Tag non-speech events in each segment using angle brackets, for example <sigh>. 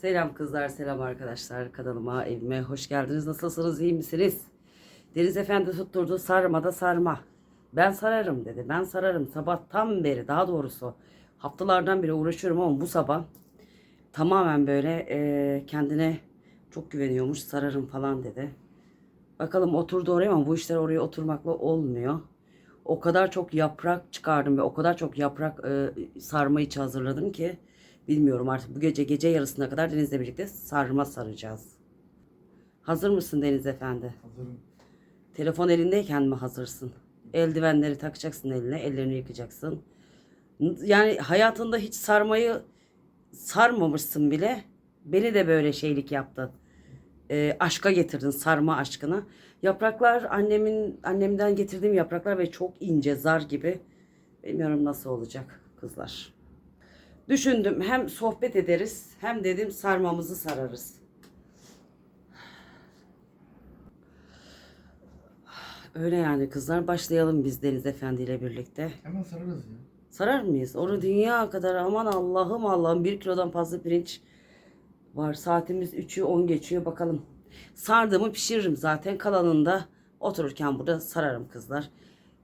Selam kızlar, selam arkadaşlar. Kanalıma, evime hoş geldiniz. Nasılsınız, iyi misiniz? Deniz Efendi tutturdu sarma da sarma. Ben sararım dedi. Ben sararım. Sabahtan beri daha doğrusu haftalardan beri uğraşıyorum ama bu sabah tamamen böyle e, kendine çok güveniyormuş. Sararım falan dedi. Bakalım oturdu oraya ama bu işler oraya oturmakla olmuyor. O kadar çok yaprak çıkardım ve o kadar çok yaprak e, sarma içi hazırladım ki bilmiyorum artık bu gece gece yarısına kadar Deniz'le birlikte sarma saracağız. Hazır mısın Deniz Efendi? Hazırım. Telefon elindeyken mi hazırsın? Eldivenleri takacaksın eline, ellerini yıkacaksın. Yani hayatında hiç sarmayı sarmamışsın bile. Beni de böyle şeylik yaptın. Ee, aşka getirdin sarma aşkına. Yapraklar annemin annemden getirdiğim yapraklar ve çok ince zar gibi. Bilmiyorum nasıl olacak kızlar. Düşündüm hem sohbet ederiz hem dedim sarmamızı sararız. Öyle yani kızlar başlayalım biz Deniz Efendi ile birlikte. Hemen sararız ya. Sarar mıyız? Onu dünya kadar aman Allah'ım Allah'ım bir kilodan fazla pirinç var. Saatimiz 3'ü 10 geçiyor bakalım. Sardığımı pişiririm zaten kalanında otururken burada sararım kızlar.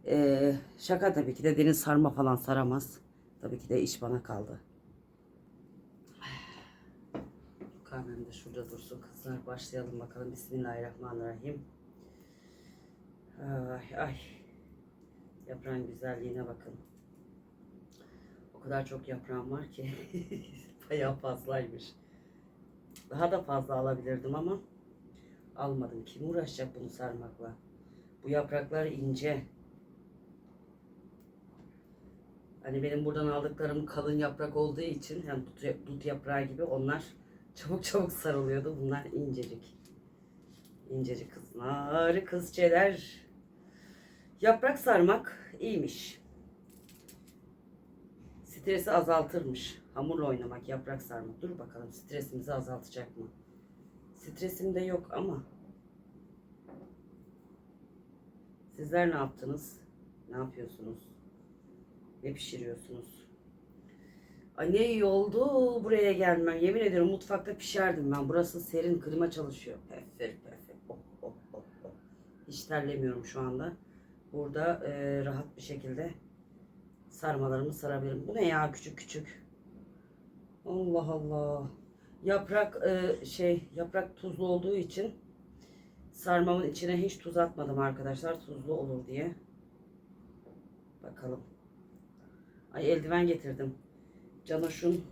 Ee, şaka tabii ki de deniz sarma falan saramaz. Tabii ki de iş bana kaldı. Kahvem de şurada dursun kızlar. Başlayalım bakalım. Bismillahirrahmanirrahim. Ay ay. Yaprağın güzelliğine bakın. O kadar çok yaprağım var ki <laughs> bayağı fazlaymış. Daha da fazla alabilirdim ama almadım. Kim uğraşacak bunu sarmakla? Bu yapraklar ince. Hani benim buradan aldıklarım kalın yaprak olduğu için yani dut, dut yaprağı gibi onlar çabuk çabuk sarılıyordu. Bunlar incecik. İncecik kızlar, kızçeler. Yaprak sarmak iyiymiş. Stresi azaltırmış. Hamurla oynamak, yaprak sarmak. Dur bakalım stresimizi azaltacak mı? Stresim de yok ama. Sizler ne yaptınız? Ne yapıyorsunuz? Ne pişiriyorsunuz? Ay ne iyi oldu buraya gelmem. Yemin ediyorum mutfakta pişerdim ben. Burası serin, klima çalışıyor. Pef pef. Oh, oh, oh, oh. Hiç terlemiyorum şu anda. Burada e, rahat bir şekilde sarmalarımı sarabilirim. Bu ne ya küçük küçük. Allah Allah. Yaprak e, şey yaprak tuzlu olduğu için sarmamın içine hiç tuz atmadım arkadaşlar. Tuzlu olur diye. Bakalım. Ay eldiven getirdim. Canoş'un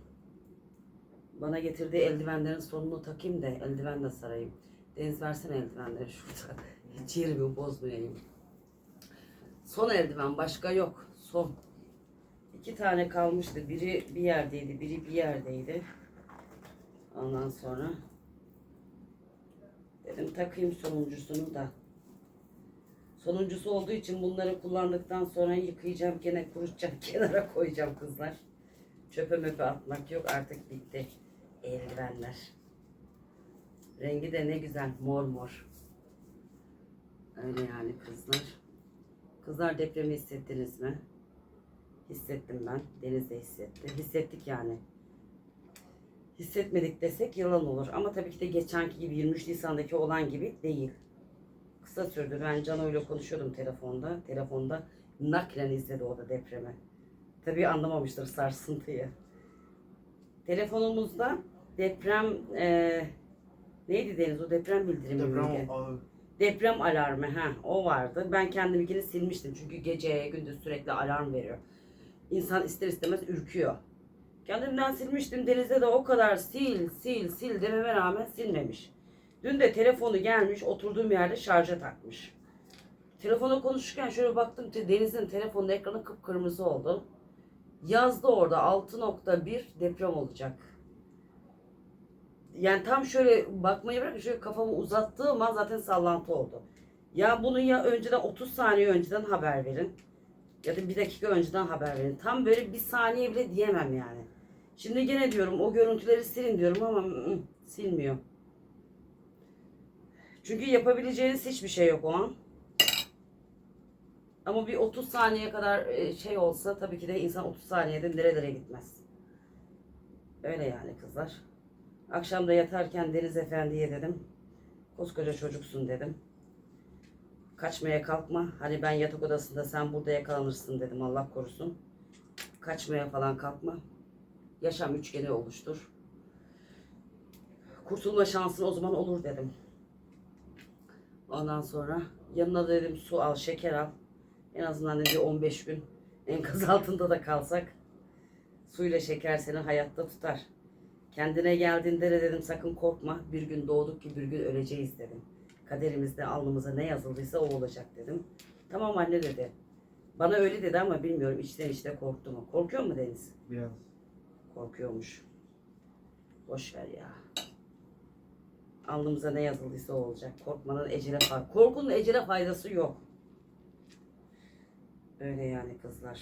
bana getirdiği eldivenlerin sonunu takayım da eldivenle sarayım. Deniz versene eldivenleri şurada. <laughs> Hiç yerimi bozmayayım. Son eldiven başka yok. Son. İki tane kalmıştı. Biri bir yerdeydi, biri bir yerdeydi. Ondan sonra dedim takayım sonuncusunu da. Sonuncusu olduğu için bunları kullandıktan sonra yıkayacağım, gene kurutacağım, <laughs> kenara koyacağım kızlar. Çöpe möpe atmak yok artık bitti. Eldivenler. Rengi de ne güzel mor mor. Öyle yani kızlar. Kızlar depremi hissettiniz mi? Hissettim ben. Deniz de hissetti. Hissettik yani. Hissetmedik desek yalan olur. Ama tabii ki de geçenki gibi 23 Nisan'daki olan gibi değil. Kısa sürdü. Ben Cano ile konuşuyordum telefonda. Telefonda naklen izledi o da depremi. Tabii anlamamıştır sarsıntıyı. Telefonumuzda deprem e, neydi Deniz o deprem bildirimi miydi? Deprem ağı. Deprem alarmı ha o vardı. Ben kendimkini silmiştim çünkü gece gündüz sürekli alarm veriyor. İnsan ister istemez ürküyor. Kendimden silmiştim. Denizde de o kadar sil sil sil dememe rağmen silmemiş. Dün de telefonu gelmiş oturduğum yerde şarja takmış. Telefona konuşurken şöyle baktım Deniz'in telefonun ekranı kıpkırmızı oldu. Yazdı orada 6.1 deprem olacak. Yani tam şöyle bakmayı bırak şöyle kafamı uzattığım an zaten sallantı oldu. Ya bunu ya önceden 30 saniye önceden haber verin. Ya da bir dakika önceden haber verin. Tam böyle bir saniye bile diyemem yani. Şimdi gene diyorum o görüntüleri silin diyorum ama ı, silmiyor. Çünkü yapabileceğiniz hiçbir şey yok o an. Ama bir 30 saniye kadar e, şey olsa tabii ki de insan 30 saniyede nerelere gitmez. Öyle yani kızlar. Akşam da yatarken Deniz Efendi'ye dedim. Koskoca çocuksun dedim. Kaçmaya kalkma. Hani ben yatak odasında sen burada yakalanırsın dedim Allah korusun. Kaçmaya falan kalkma. Yaşam üçgeni oluştur. Kurtulma şansın o zaman olur dedim. Ondan sonra yanına dedim su al, şeker al. En azından dedi 15 gün enkaz <laughs> altında da kalsak suyla şeker seni hayatta tutar. Kendine geldiğinde de dedim sakın korkma. Bir gün doğduk ki bir gün öleceğiz dedim. Kaderimizde alnımıza ne yazıldıysa o olacak dedim. Tamam anne dedi. Bana öyle dedi ama bilmiyorum içten içte korktu mu? Korkuyor mu Deniz? Biraz. Korkuyormuş. Boş ver ya. Alnımıza ne yazıldıysa o olacak. Korkmanın ecele fay- Korkunun ecele faydası yok. Öyle yani kızlar.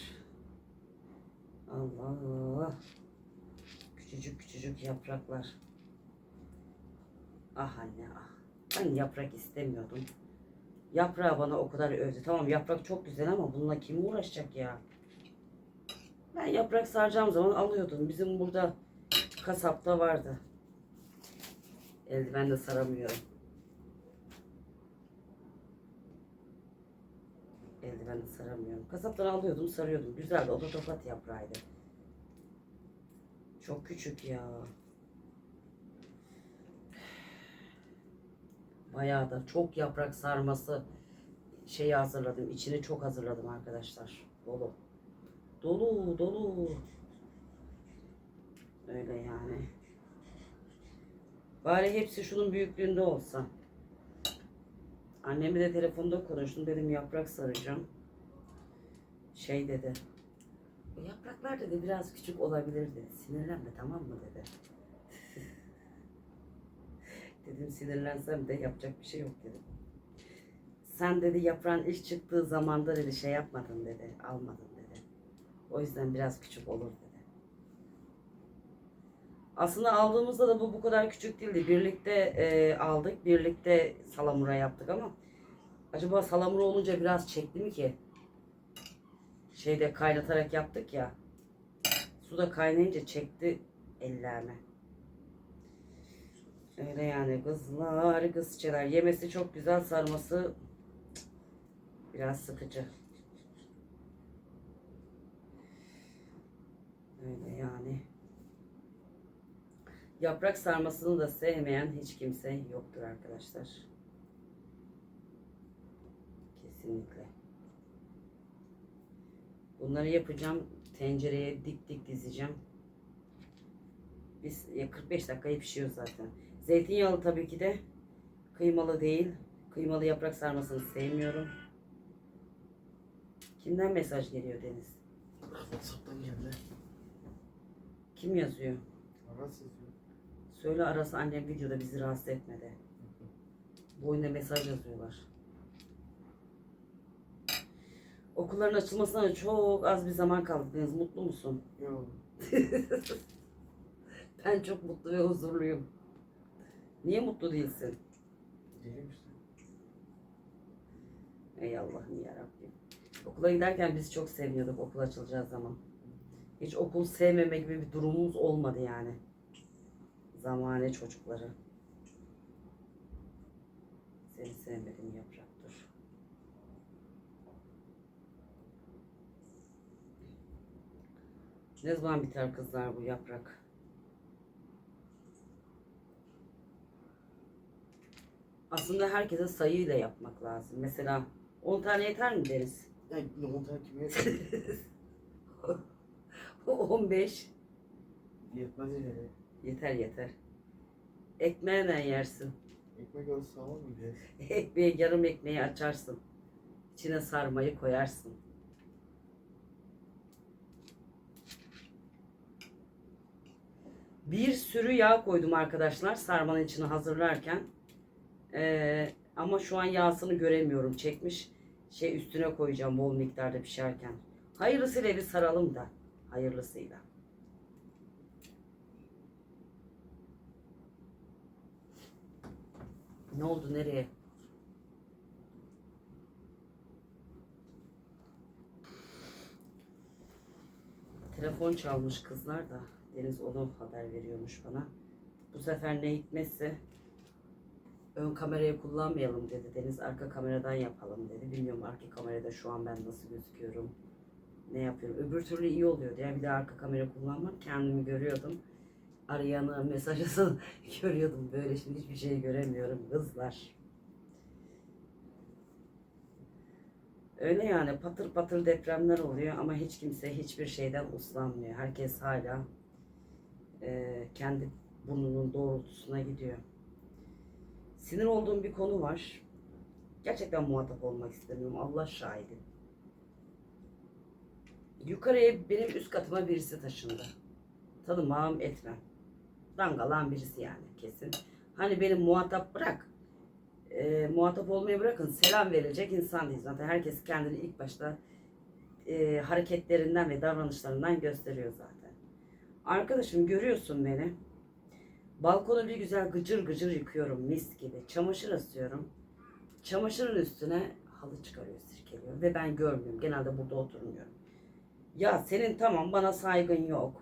Allah. Küçücük küçücük yapraklar. Ah anne ah. Ben yaprak istemiyordum. Yaprağı bana o kadar övdü. Tamam yaprak çok güzel ama bununla kim uğraşacak ya? Ben yaprak saracağım zaman alıyordum. Bizim burada kasapta vardı. Eldivenle saramıyorum. Eldivenle saramıyorum. Kasaptan alıyordum, sarıyordum. Güzeldi. O da tokat yaprağıydı. Çok küçük ya. Bayağı da çok yaprak sarması şeyi hazırladım. İçini çok hazırladım arkadaşlar. Dolu. Dolu dolu. Öyle yani. Bari hepsi şunun büyüklüğünde olsa. Annemle de telefonda konuştum. Dedim yaprak saracağım. Şey dedi. "Bu yapraklar dedi biraz küçük olabilir dedi. Sinirlenme tamam mı dedi. <laughs> dedim sinirlensem de yapacak bir şey yok dedim. Sen dedi yaprağın ilk çıktığı zamanda dedi şey yapmadın dedi. Almadın dedi. O yüzden biraz küçük olur dedi. Aslında aldığımızda da bu bu kadar küçük değildi. Birlikte e, aldık, birlikte salamura yaptık ama acaba salamura olunca biraz çekti mi ki? Şeyde kaynatarak yaptık ya. Suda kaynayınca çekti ellerime. Öyle yani kızlar, kızçeler. Yemesi çok güzel, sarması biraz sıkıcı. Öyle yani. Yaprak sarmasını da sevmeyen hiç kimse yoktur arkadaşlar. Kesinlikle. Bunları yapacağım. Tencereye dik dik dizeceğim. Biz ya 45 dakikaya pişiyor zaten. Zeytinyağlı tabii ki de. Kıymalı değil. Kıymalı yaprak sarmasını sevmiyorum. Kimden mesaj geliyor Deniz? WhatsApp'tan geldi. Kim yazıyor? Aras yazıyor. Söyle arası annem videoda bizi rahatsız etmedi. Bu oyunda mesaj yazıyorlar. Okulların açılmasına çok az bir zaman kaldı. Deniz mutlu musun? Yok. <laughs> Ben çok mutlu ve huzurluyum. Niye mutlu değilsin? Değilim işte. Ey Allah'ım yarabbim. Okula giderken biz çok seviniyorduk okul açılacağı zaman. Hiç okul sevmeme gibi bir durumumuz olmadı yani. Zamane çocukları. Seni sevmedim yaprak dur. Ne zaman biter kızlar bu yaprak? Aslında herkese sayıyla yapmak lazım. Mesela 10 tane yeter mi deriz? Ya ne oldu kime yetmez? 15 Yetmez yani. yeter yeter. Ekmeğiyle yersin. Ekmek arası sağlam mı? <laughs> Ekmeği yarım ekmeği açarsın. İçine sarmayı koyarsın. Bir sürü yağ koydum arkadaşlar sarmanın içine hazırlarken. Ee, ama şu an yağsını göremiyorum. Çekmiş şey üstüne koyacağım bol miktarda pişerken. Hayırlısıyla bir saralım da. Hayırlısıyla. Ne oldu nereye? Telefon çalmış kızlar da Deniz onu haber veriyormuş bana. Bu sefer ne hikmetse ön kamerayı kullanmayalım dedi Deniz. Arka kameradan yapalım dedi. Bilmiyorum arka kamerada şu an ben nasıl gözüküyorum. Ne yapıyorum. Öbür türlü iyi oluyordu. Yani bir de arka kamera kullanmak kendimi görüyordum. Arayanı, mesajını <laughs> görüyordum. Böyle şimdi hiçbir şey göremiyorum kızlar. Öyle yani patır patır depremler oluyor ama hiç kimse hiçbir şeyden uslanmıyor. Herkes hala e, kendi burnunun doğrultusuna gidiyor. Sinir olduğum bir konu var. Gerçekten muhatap olmak istemiyorum. Allah şahidim. Yukarıya benim üst katıma birisi taşındı. Tanımam etmem. Dangalan birisi yani kesin. Hani benim muhatap bırak. E, muhatap olmayı bırakın. Selam verilecek insan değil zaten. Herkes kendini ilk başta e, hareketlerinden ve davranışlarından gösteriyor zaten. Arkadaşım görüyorsun beni. Balkonu bir güzel gıcır gıcır yıkıyorum mis gibi. Çamaşır asıyorum. Çamaşırın üstüne halı çıkarıyor, sirkeliyor ve ben görmüyorum. Genelde burada oturmuyorum. Ya senin tamam bana saygın yok.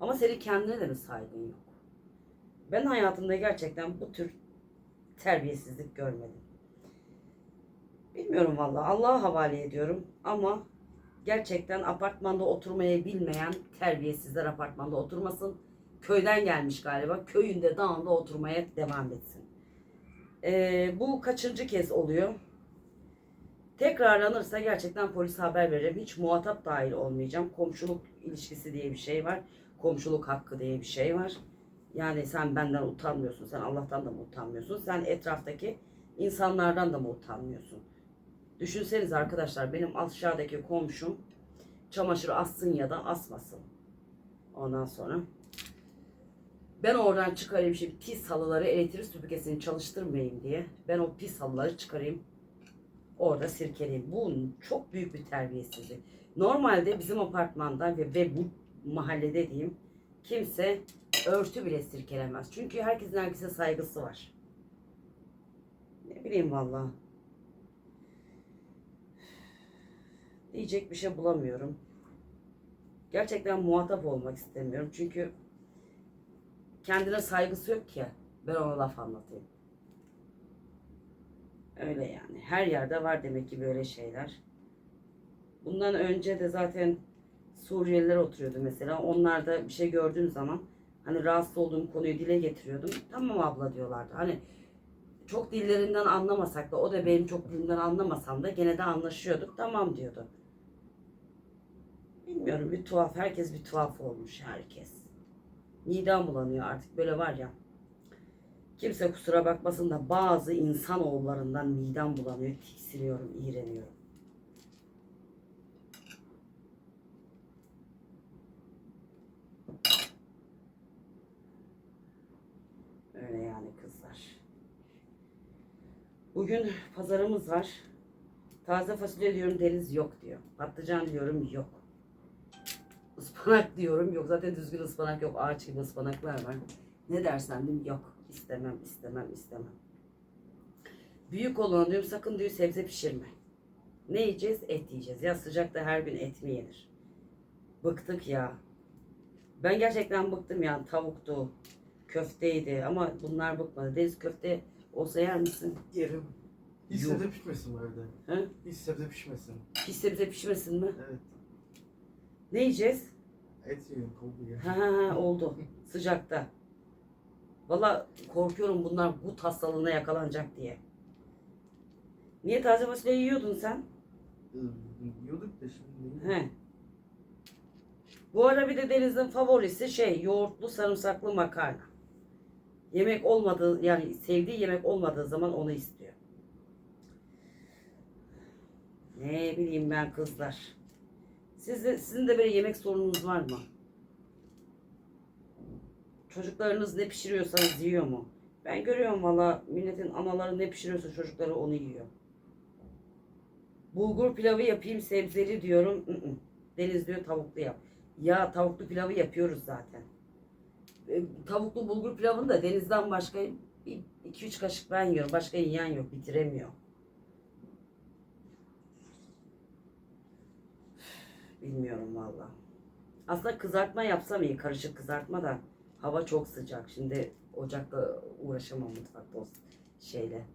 Ama senin kendine de mi saygın yok? Ben hayatımda gerçekten bu tür terbiyesizlik görmedim. Bilmiyorum valla Allah'a havale ediyorum ama gerçekten apartmanda oturmayı bilmeyen terbiyesizler apartmanda oturmasın. Köyden gelmiş galiba. Köyünde dağında oturmaya devam etsin. Ee, bu kaçıncı kez oluyor? Tekrarlanırsa gerçekten polise haber veririm. Hiç muhatap dahil olmayacağım. Komşuluk ilişkisi diye bir şey var. Komşuluk hakkı diye bir şey var. Yani sen benden utanmıyorsun. Sen Allah'tan da mı utanmıyorsun? Sen etraftaki insanlardan da mı utanmıyorsun? Düşünseniz arkadaşlar benim aşağıdaki komşum çamaşır assın ya da asmasın. Ondan sonra ben oradan çıkarayım şimdi pis halıları elektrik süpürgesini çalıştırmayayım diye. Ben o pis halıları çıkarayım. Orada sirkeleyeyim. Bu çok büyük bir terbiyesizlik. Normalde bizim apartmanda ve, ve bu mahallede diyeyim kimse örtü bile sirkelemez. Çünkü herkesin herkese saygısı var. Ne bileyim valla. Diyecek bir şey bulamıyorum. Gerçekten muhatap olmak istemiyorum. Çünkü kendine saygısı yok ki. Ben ona laf anlatayım. Öyle yani. Her yerde var demek ki böyle şeyler. Bundan önce de zaten Suriyeliler oturuyordu mesela. Onlar da bir şey gördüğüm zaman hani rahatsız olduğum konuyu dile getiriyordum. Tamam abla diyorlardı. Hani çok dillerinden anlamasak da o da benim çok dilimden anlamasam da gene de anlaşıyorduk. Tamam diyordu. Bilmiyorum bir tuhaf. Herkes bir tuhaf olmuş herkes. Midem bulanıyor artık böyle var ya. Kimse kusura bakmasın da bazı insan oğullarından midem bulanıyor. Tiksiniyorum, iğreniyorum. Öyle yani kızlar. Bugün pazarımız var. Taze fasulye diyorum deniz yok diyor. Patlıcan diyorum yok. Ispanak diyorum yok. Zaten düzgün ıspanak yok. Ağaç gibi ıspanaklar var. Ne dersen diyeyim yok. İstemem, istemem, istemem. Büyük olan diyorum sakın diyor sebze pişirme. Ne yiyeceğiz? Et yiyeceğiz. Ya sıcakta her gün et mi yenir? Bıktık ya. Ben gerçekten bıktım yani tavuktu, köfteydi ama bunlar bıkmadı. Deniz köfte olsa yer misin? Yerim. Hiç Yok. sebze pişmesin bu evde. He? Hiç sebze pişmesin. Hiç sebze pişmesin mi? Evet. Ne yiyeceğiz? Et yiyorum yiyorum. Ha, ha, ha, oldu. Sıcakta. Valla korkuyorum bunlar bu hastalığına yakalanacak diye. Niye taze fasulye yiyordun sen? Ee, Yiyorduk da şimdi. He. Bu ara bir de Deniz'in favorisi şey yoğurtlu sarımsaklı makarna. Yemek olmadığı yani sevdiği yemek olmadığı zaman onu istiyor. Ne bileyim ben kızlar. Sizde, sizin de böyle yemek sorununuz var mı? Çocuklarınız ne pişiriyorsanız yiyor mu? Ben görüyorum valla milletin anaları ne pişiriyorsa çocukları onu yiyor. Bulgur pilavı yapayım sebzeli diyorum. Deniz diyor tavuklu yap. Ya tavuklu pilavı yapıyoruz zaten. E, tavuklu bulgur pilavını da denizden başka 2-3 kaşık ben yiyorum. Başka yiyen yok. Bitiremiyor. Bilmiyorum valla. Aslında kızartma yapsam iyi. Karışık kızartma da Hava çok sıcak. Şimdi ocakta uğraşamam mutfakta o şeyle.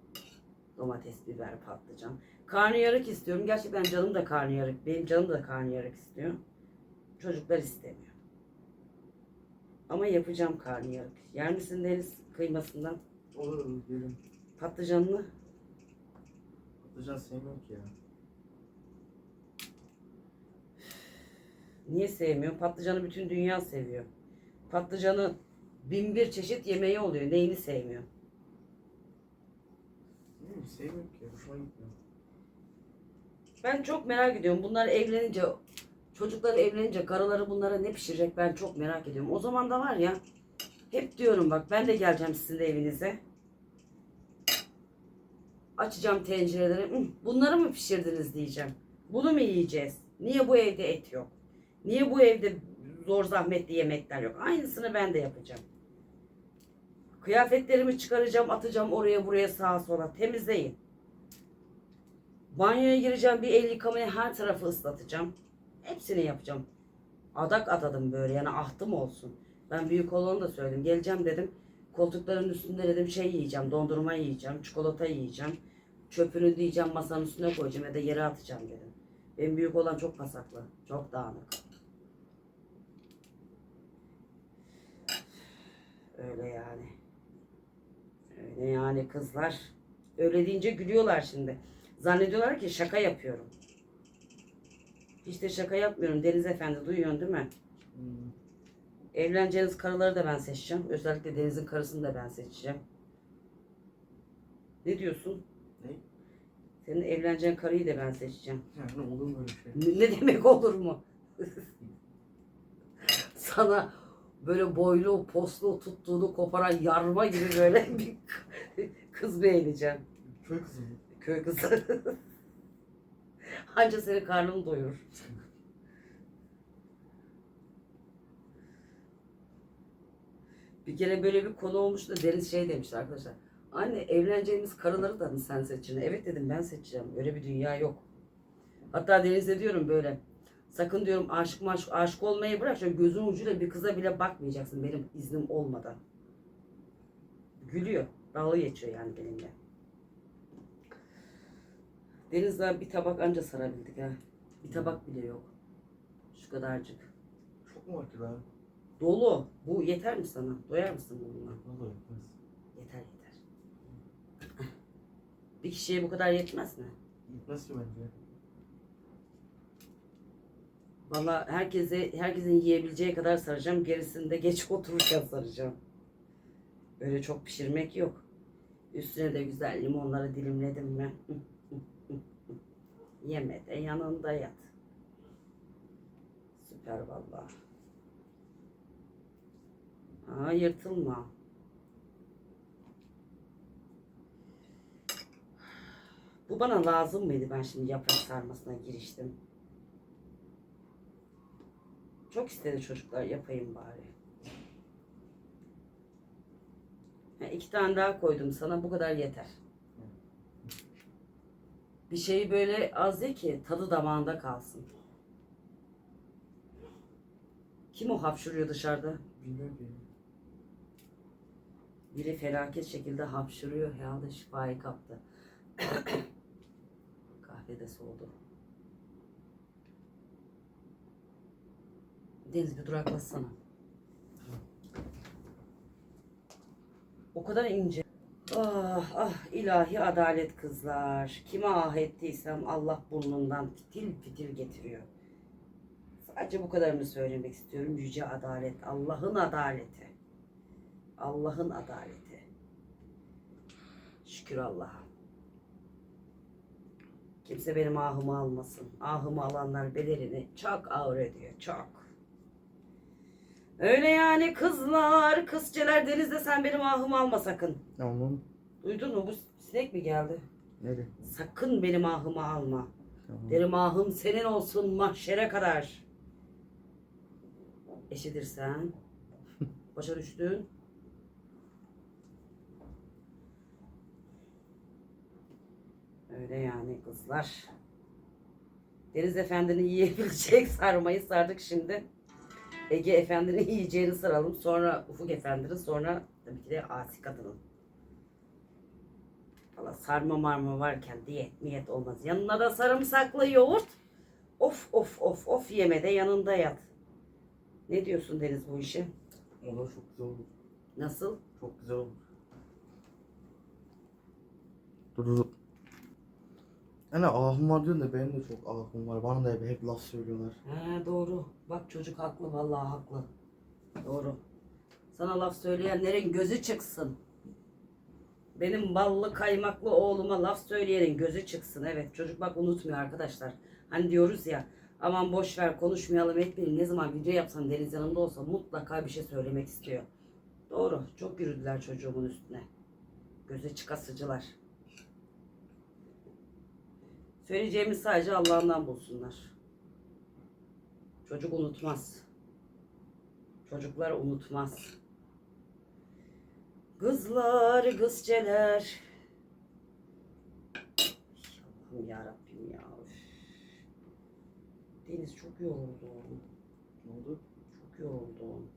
Domates, biber, patlıcan. Karnıyarık istiyorum. Gerçekten canım da karnıyarık. Benim canım da karnıyarık istiyor. Çocuklar istemiyor. Ama yapacağım karnıyarık. Yer misin deniz kıymasından? Olur olur yerim. Patlıcanlı. Patlıcan sevmiyorum ki ya. Niye sevmiyor? Patlıcanı bütün dünya seviyor. Patlıcanı bin bir çeşit yemeği oluyor. Neyini sevmiyor? Bilmiyorum sevmiyorum ki. Hoşuma gitmiyor. Ben çok merak ediyorum. Bunlar evlenince, çocuklar evlenince karıları bunlara ne pişirecek ben çok merak ediyorum. O zaman da var ya, hep diyorum bak ben de geleceğim sizin de evinize. Açacağım tencereleri. "Hı, Bunları mı pişirdiniz diyeceğim. Bunu mu yiyeceğiz? Niye bu evde et yok? Niye bu evde zor zahmetli yemekler yok? Aynısını ben de yapacağım. Kıyafetlerimi çıkaracağım, atacağım oraya buraya sağa sola. Temizleyin. Banyoya gireceğim, bir el yıkamaya her tarafı ıslatacağım. Hepsini yapacağım. Adak adadım böyle yani ahtım olsun. Ben büyük olanı da söyledim. Geleceğim dedim. Koltukların üstünde dedim şey yiyeceğim. Dondurma yiyeceğim. Çikolata yiyeceğim. Çöpünü diyeceğim masanın üstüne koyacağım ya da yere atacağım dedim. Benim büyük olan çok pasaklı. Çok dağınık. Öyle yani. Öyle yani kızlar. Öyle deyince gülüyorlar şimdi. Zannediyorlar ki şaka yapıyorum. Hiç de şaka yapmıyorum. Deniz Efendi duyuyorsun değil mi? Hmm. Evleneceğiniz karıları da ben seçeceğim. Özellikle Deniz'in karısını da ben seçeceğim. Ne diyorsun? Ne? Senin evleneceğin karıyı da ben seçeceğim. Yani olur mu öyle şey? Ne, ne demek olur mu? <laughs> Sana böyle boylu, poslu tuttuğunu koparan yarma gibi böyle <laughs> bir kız beğeneceğim. Köy kızı mı? Köy kızı. <laughs> Anca senin karnını doyurur. Bir kere böyle bir konu olmuştu. Deniz şey demişti arkadaşlar. Anne evleneceğimiz karıları da mı sen seçeceksin? Evet dedim ben seçeceğim. Öyle bir dünya yok. Hatta Deniz'e diyorum böyle. Sakın diyorum aşık maşık aşık olmayı bırak. Şöyle gözün ucuyla bir kıza bile bakmayacaksın benim iznim olmadan. Gülüyor. Dalga geçiyor yani benimle. Deniz'le bir tabak anca sarabildik ha. Bir tabak bile yok. Şu kadarcık. Çok mu var ki daha? Dolu. Bu yeter mi sana? Doyar mısın bununla? Vallahi yetmez. Yeter yeter. Bir kişiye bu kadar yetmez mi? Yetmez ki bence. Valla herkese, herkesin yiyebileceği kadar saracağım. Gerisini de geç <laughs> otururken saracağım. Öyle çok pişirmek yok. Üstüne de güzel limonları dilimledim mi? <laughs> Yeme de yanında yat. Süper valla. Aa yırtılma. Bu bana lazım mıydı? Ben şimdi yaprak sarmasına giriştim. Çok istedi çocuklar yapayım bari. Ha, iki tane daha koydum sana bu kadar yeter. Bir şeyi böyle az ye ki tadı damağında kalsın. Kim o hapşuruyor dışarıda? Bilmiyorum. Biri felaket şekilde hapşırıyor. Herhalde şifayı kaptı. <coughs> Kahve de soğudu. Deniz bir duraklasana. O kadar ince. Ah ah ilahi adalet kızlar. Kime ah ettiysem Allah burnundan fitil fitil getiriyor. Sadece bu kadarını söylemek istiyorum. Yüce adalet. Allah'ın adaleti. Allah'ın adaleti. Şükür Allah'a. Kimse benim ahımı almasın. Ahımı alanlar bedelini çok ağır ediyor. Çok. Öyle yani kızlar, kızçeler denizde sen benim ahımı alma sakın. Tamam. Duydun mu? Bu sinek mi geldi? Nereye? Sakın benim ahımı alma. Tamam. Benim ahım senin olsun mahşere kadar. Eşidir sen. <laughs> Başa düştün. Öyle yani kızlar. Deniz Efendi'nin yiyebilecek sarmayı sardık şimdi. Ege Efendi'nin <laughs> yiyeceğini sıralım. Sonra Ufuk Efendi'nin. Sonra tabii ki de Asi Kadın'ın. Valla sarma marma varken diyet miyet olmaz. Yanına da sarımsaklı yoğurt. Of of of of yeme de yanında yat. Ne diyorsun Deniz bu işe? Olur çok güzel olur. Nasıl? Çok güzel olur. Dur dur. Anne ahım var diyorsun da benim de çok ahım var. Bana da hep, hep laf söylüyorlar. He doğru. Bak çocuk haklı vallahi haklı. Doğru. Sana laf söyleyenlerin gözü çıksın. Benim ballı kaymaklı oğluma laf söyleyenin gözü çıksın. Evet çocuk bak unutmuyor arkadaşlar. Hani diyoruz ya aman boş ver konuşmayalım etmeyelim. Ne zaman video yapsan Deniz yanında olsa mutlaka bir şey söylemek istiyor. Doğru. Çok yürüdüler çocuğumun üstüne. Göze çıkasıcılar. Söyleyeceğimiz sadece Allah'ından bulsunlar. Çocuk unutmaz. Çocuklar unutmaz. Kızlar, kızceler. Allah'ım yarabbim ya. Deniz çok yoruldu. Ne oldu? Çok yoruldu.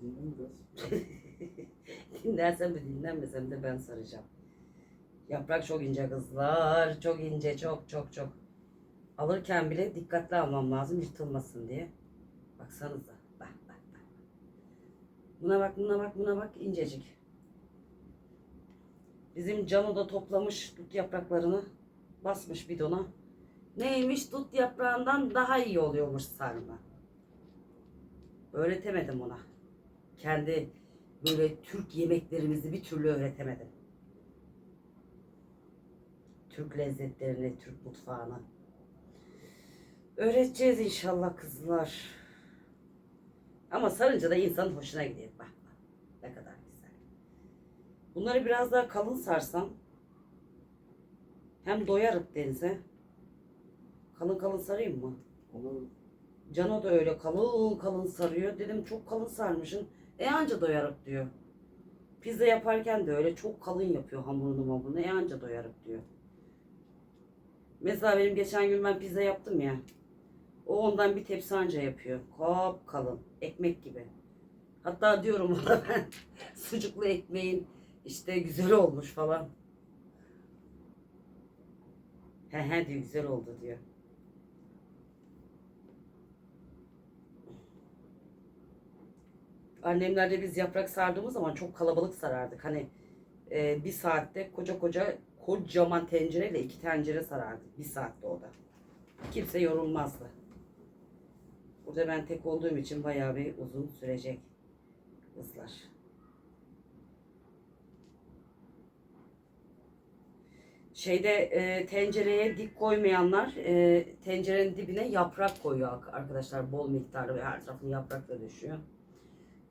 Dinle mi biraz? <laughs> Dinlersem de dinlenmesem de ben saracağım. Yaprak çok ince kızlar. Çok ince çok çok çok. Alırken bile dikkatli almam lazım yırtılmasın diye. Baksanıza. Bak bak bak. Buna bak buna bak buna bak incecik. Bizim Cano da toplamış dut yapraklarını basmış bidona. Neymiş dut yaprağından daha iyi oluyormuş sarma. Öğretemedim ona. Kendi böyle Türk yemeklerimizi bir türlü öğretemedim. Türk lezzetlerini, Türk mutfağını. Öğreteceğiz inşallah kızlar. Ama sarınca da insanın hoşuna gidiyor. Bak bak ne kadar güzel. Bunları biraz daha kalın sarsam hem doyarıp denize. Kalın kalın sarayım mı? Olur. Cano da öyle kalın kalın sarıyor. Dedim çok kalın sarmışsın. E anca doyarık diyor. Pizza yaparken de öyle çok kalın yapıyor hamurunu mamurunu. E anca doyarık diyor. Mesela benim geçen gün ben pizza yaptım ya. O ondan bir tepsi anca yapıyor. Kop kalın. Ekmek gibi. Hatta diyorum ona <laughs> ben sucuklu ekmeğin işte güzel olmuş falan. He he diyor güzel oldu diyor. Annemlerle biz yaprak sardığımız zaman çok kalabalık sarardık. Hani e, bir saatte koca koca kocaman tencereyle iki tencere sarardık. Bir saatte o da. Kimse yorulmazdı. Burada ben tek olduğum için bayağı bir uzun sürecek kızlar. Şeyde e, tencereye dik koymayanlar e, tencerenin dibine yaprak koyuyor arkadaşlar. Bol miktarda ve her tarafını yaprakla düşüyor.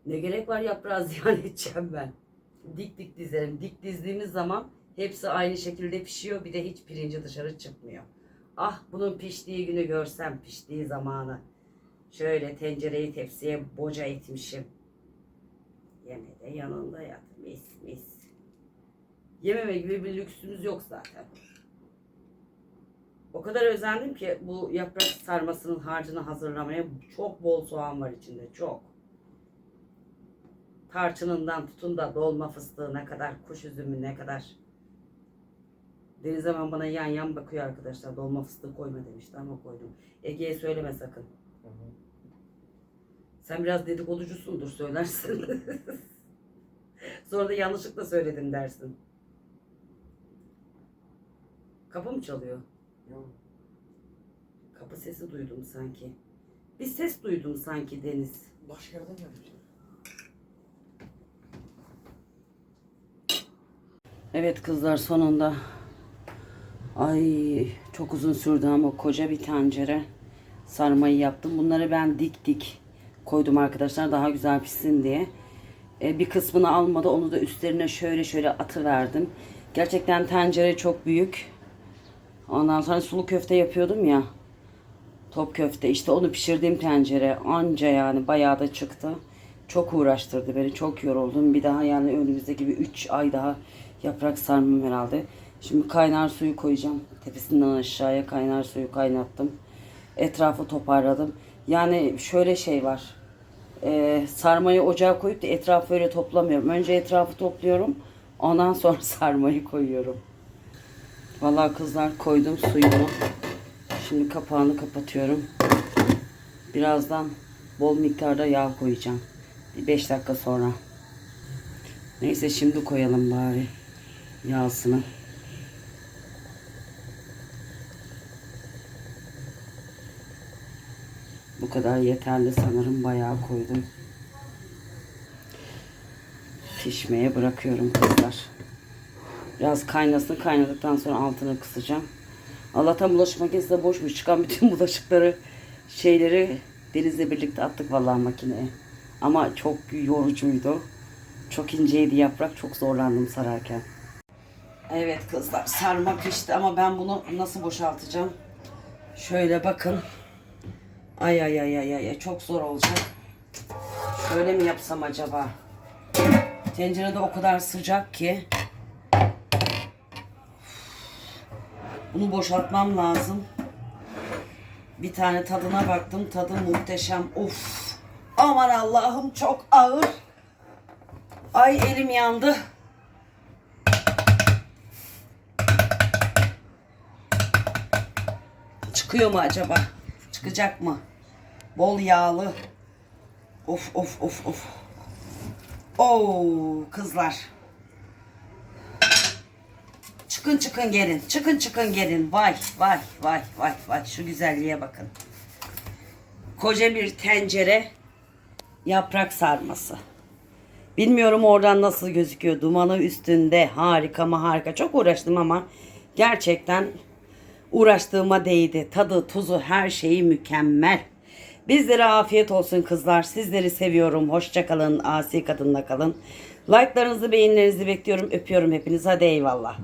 Ne gerek var yaprağı <laughs> ziyan edeceğim ben. Dik dik dizerim. Dik dizdiğimiz zaman hepsi aynı şekilde pişiyor. Bir de hiç pirinci dışarı çıkmıyor. Ah bunun piştiği günü görsem piştiği zamanı. Şöyle tencereyi tepsiye boca etmişim. Yemede yanında yat. Mis mis. Yememe gibi bir lüksümüz yok zaten. O kadar özendim ki bu yaprak sarmasının harcını hazırlamaya çok bol soğan var içinde çok. Tarçınından tutun da dolma fıstığına kadar, kuş üzümüne kadar. Deniz hemen bana yan yan bakıyor arkadaşlar. Dolma fıstığı koyma demişti ama koydum. Ege'ye söyleme sakın. Hı hı. Sen biraz dedikoducusundur söylersin. <laughs> Sonra da yanlışlıkla söyledim dersin. Kapı mı çalıyor? Yok. Kapı sesi duydum sanki. Bir ses duydum sanki Deniz. Başka yerden gelmiş. Evet kızlar sonunda. Ay çok uzun sürdü ama koca bir tencere sarmayı yaptım. Bunları ben dik dik koydum arkadaşlar daha güzel pişsin diye. E, bir kısmını almadı onu da üstlerine şöyle şöyle atı verdim. Gerçekten tencere çok büyük. Ondan sonra sulu köfte yapıyordum ya. Top köfte işte onu pişirdiğim tencere anca yani bayağı da çıktı. Çok uğraştırdı beni. Çok yoruldum. Bir daha yani önümüzdeki bir 3 ay daha yaprak sarmam herhalde. Şimdi kaynar suyu koyacağım. Tepesinden aşağıya kaynar suyu kaynattım. Etrafı toparladım. Yani şöyle şey var. Ee, sarmayı ocağa koyup da etrafı öyle toplamıyorum. Önce etrafı topluyorum. Ondan sonra <laughs> sarmayı koyuyorum. Vallahi kızlar koydum suyunu. Şimdi kapağını kapatıyorum. Birazdan bol miktarda yağ koyacağım. Bir 5 dakika sonra. Neyse şimdi koyalım bari yağsını. Bu kadar yeterli sanırım. Bayağı koydum. Pişmeye bırakıyorum kızlar. Biraz kaynasın. Kaynadıktan sonra altını kısacağım. Allah'tan bulaşık makinesi de boşmuş. Çıkan bütün <laughs> bulaşıkları şeyleri denizle birlikte attık vallahi makineye. Ama çok yorucuydu. Çok inceydi yaprak. Çok zorlandım sararken. Evet kızlar sarma pişti ama ben bunu nasıl boşaltacağım? Şöyle bakın. Ay ay ay ay ay çok zor olacak. Şöyle mi yapsam acaba? Tencerede o kadar sıcak ki. Bunu boşaltmam lazım. Bir tane tadına baktım. Tadı muhteşem. Of. Aman Allah'ım çok ağır. Ay elim yandı. Çıkıyor mu acaba? Çıkacak mı? Bol yağlı. Of of of of. Oo kızlar. Çıkın çıkın gelin. Çıkın çıkın gelin. Vay vay vay vay vay. Şu güzelliğe bakın. Koca bir tencere yaprak sarması. Bilmiyorum oradan nasıl gözüküyor. Dumanı üstünde. Harika mı harika. Çok uğraştım ama gerçekten uğraştığıma değdi. Tadı, tuzu, her şeyi mükemmel. Bizlere afiyet olsun kızlar. Sizleri seviyorum. Hoşça kalın. Asi kadınla kalın. Like'larınızı, beğenilerinizi bekliyorum. Öpüyorum hepinizi. Hadi eyvallah.